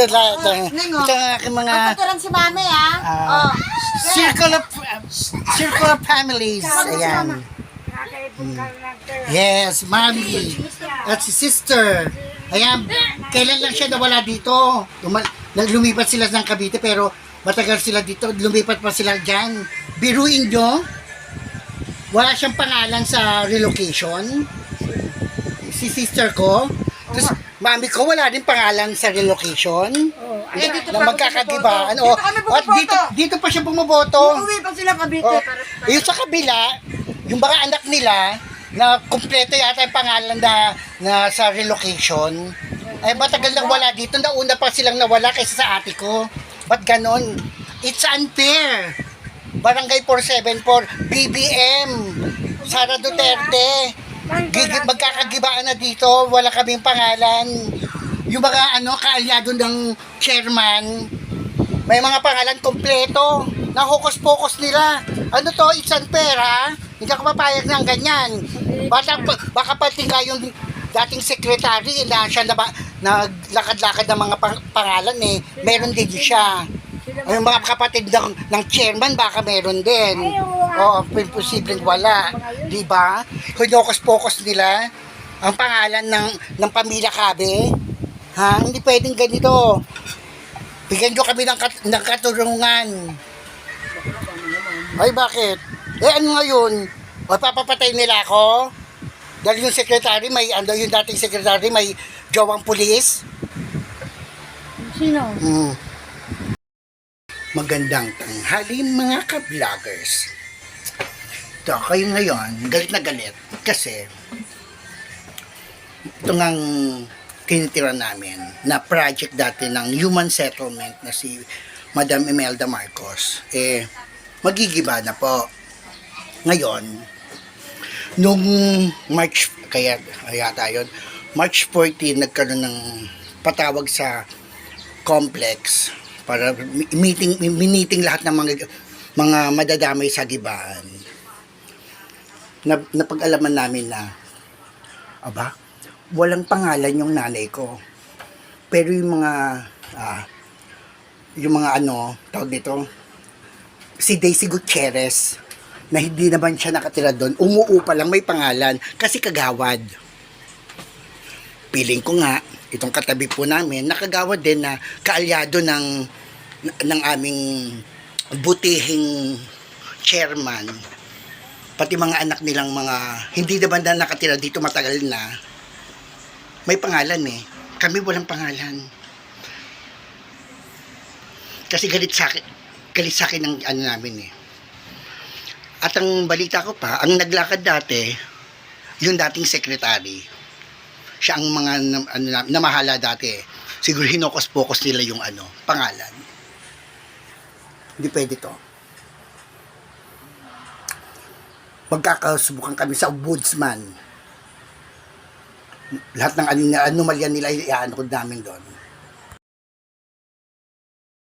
ito, la- ito, Ningo. ito ang aking mga Magtuturan si Mami, ah, oh. circle of circle of families. Ayan. Yes, mommy. At si sister. Ayan, kailan lang siya nawala dito? Lumal- lumipat sila ng Cavite pero matagal sila dito. Lumipat pa sila dyan. Biruin nyo, wala siyang pangalan sa relocation. Si sister ko. Tapos, mami ko, wala din pangalan sa relocation. Ay, dito na magkakagibaan. Dito Oh, kami at dito, bumoboto. dito pa siya bumoboto. Uuwi pa sila Cavite. Oh, yung sa kabila, yung mga anak nila, na kumpleto yata yung pangalan na, na sa relocation, ay matagal nang wala dito. Nauna pa silang nawala kaysa sa ate ko. Ba't ganon? It's unfair. Barangay 474, BBM, Sara Duterte. Gigi, magkakagibaan na dito, wala kaming pangalan. Yung mga ano, kaalyado ng chairman, may mga pangalan kompleto. Nahukus-pokus nila. Ano to, it's unfair ha? Hindi ako papayag ng ganyan. Baka, baka pati nga yung dating secretary na siya na naglakad-lakad ng mga pang- pangalan eh. Meron din siya. Yung mga kapatid ng, ng chairman, baka meron din. Oo, posibleng wala. Di ba? Hunyokos-pokos nila ang pangalan ng, ng pamilya Kabe. Ha? Hindi pwedeng ganito. Bigyan nyo kami ng, kat ng katulungan. Ay, bakit? Eh, ano ngayon? O, papapatay nila ako? Dahil yung secretary, may, ano, yung dating secretary, may jowang pulis? Sino? Mm. Magandang tanghali mga ka-vloggers. Ito, kayo ngayon, galit na galit. Kasi, ito ngang tinitira namin na project dati ng human settlement na si Madam Imelda Marcos. Eh, magigiba na po. Ngayon, nung March, kaya, kaya tayo, March 14, nagkaroon ng patawag sa complex para meeting meeting lahat ng mga mga madadamay sa gibaan. Na, napag-alaman namin na aba, walang pangalan yung nanay ko. Pero yung mga ah, yung mga ano, tawag dito, si Daisy Gutierrez na hindi naman siya nakatira doon, umuupa lang may pangalan kasi kagawad. Piling ko nga, itong katabi po namin, nakagawad din na kaalyado ng ng aming butihing chairman pati mga anak nilang mga hindi na nakatira dito matagal na. May pangalan eh. Kami walang pangalan. Kasi galit sa akin galit sa akin ang ano namin eh. At ang balita ko pa ang naglakad dati yung dating secretary. Siya ang mga ano, na- namahala dati eh. siguro hinokos-pokos nila yung ano pangalan. Hindi pwede to magkakasubukan kami sa ombudsman. Lahat ng ano, anomalya nila iaano ko namin doon